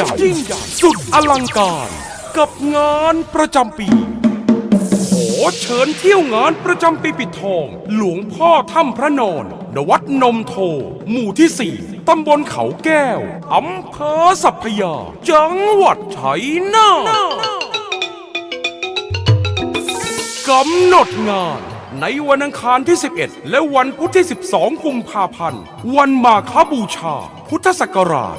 ใหญ่สุดอลังการกับงานประจำปี ขอเชิญเที่ยวงานประจำปีปิดทอง หลวงพ่อถ้ำพระนอนณวัดนมโท หมู่ที่4ตำบลเขาแก้ว อำเภอสัพพยา จังหวัดชัยนาทกำหนดงานในวันอังคารที่ 11 และวันพุธที่ 12 กุมภาพันธ์ วันมาคบูชา พุทธศักราช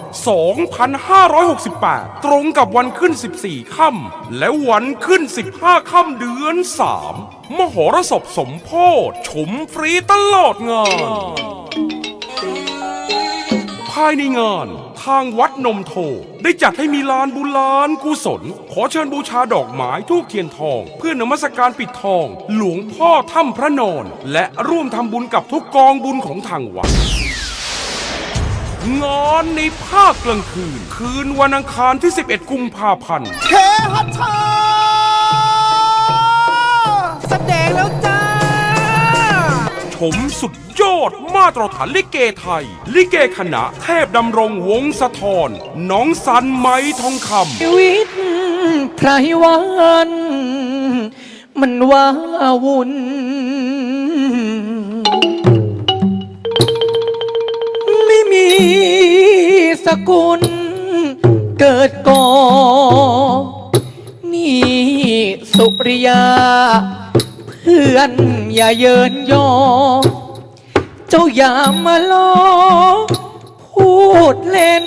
2568 ตรงกับวันขึ้น 14 ค่ำ และวันขึ้น 15 ค่ำเดือน 3 มหรสพสมโพธิชมฟรีตลอดงาน ภายในงานทางวัดนมโท ได้จัดให้มีลานบุลานกุศล ขอเชิญบูชาดอกไม้ทูบเทียนทอง เพื่อนมัสการปิดทอง หลวงพ่อถ้ำพระนอน และร่วมทำบุญกับทุกกองบุญของทางวัด งานในภาคกลางคืน คืนวันอังคารที่ 11 กุมภาพันธ์เทหัชชาแสดงแล้วจ้า ชมสุดยอดมาตรฐานลิเกไทย ลิเกคณะเทพดำรงวงศธรน้องสันไม้ทองคำชีวิตไพรวัน มันว้าวุ่น กุลเกิดก่อนี่สุริยา เพื่อนอย่าเยินยอ เจ้าอย่ามาล้อพูดเล่น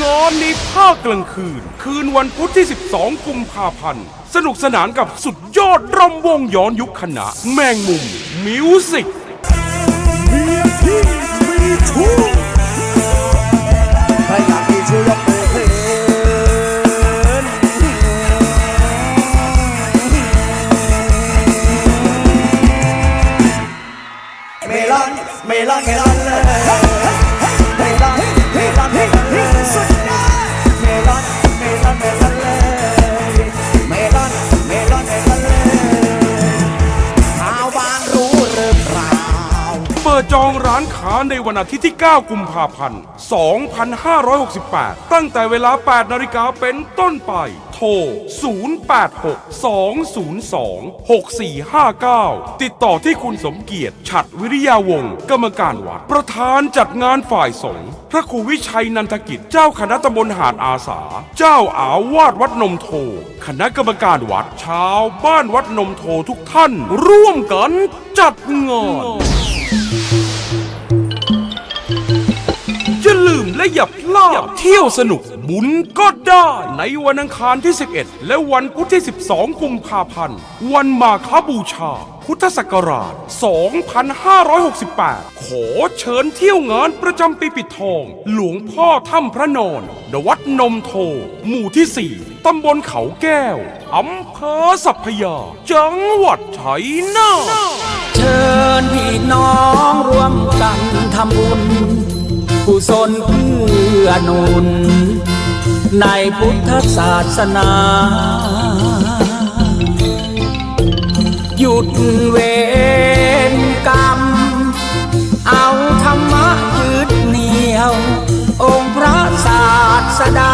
งานในภาคกลางคืน คืนวันพุธที่ 12 กุมภาพันธ์ สนุกสนานกับสุดยอดรำวงย้อนยุคคณะ แมงมุม มิวสิกใค จองร้านค้าในวันอาทิตย์ที่ 9 กุมภาพันธ์ 2568 ตั้งแต่เวลา 8 นาฬิกาเป็นต้นไป โทร 086-202-6459 ติดต่อที่คุณสมเกียรติ ฉัดวิริยาวงศ์กรรมการวัด ประธานจัดงานฝ่ายสงฆ์พระครูวิชัยนันทกิจ เจ้าคณะตำบลหาดอาสา เจ้าอาวาสวัดนมโท คณะกรรมการวัด ชาวบ้านวัดนมโททุกท่าน ร่วมกันจัดงาน และอย่าพลาดเที่ยวสนุกบุญก็ได้ ในวันอังคารที่ 11 และวันพุธที่ 12 กุมภาพันธ์ วันมาคบูชา พุทธศักราช 2568 ขอเชิญเที่ยวงานประจำปีปิดทอง หลวงพ่อถ้ำพระนอนณวัดนมโท หมู่ที่ 4 ตำบลเขาแก้ว อำเภอสัพพยา จังหวัดชัยนาทเชิญพี่น้องร่วมกันทำบุญ กุศนเพื่อนุน ในพุทธศาสนา หยุดเวรกรรม เอาธรรมะยึดเหนี่ยว องค์พระศาสดา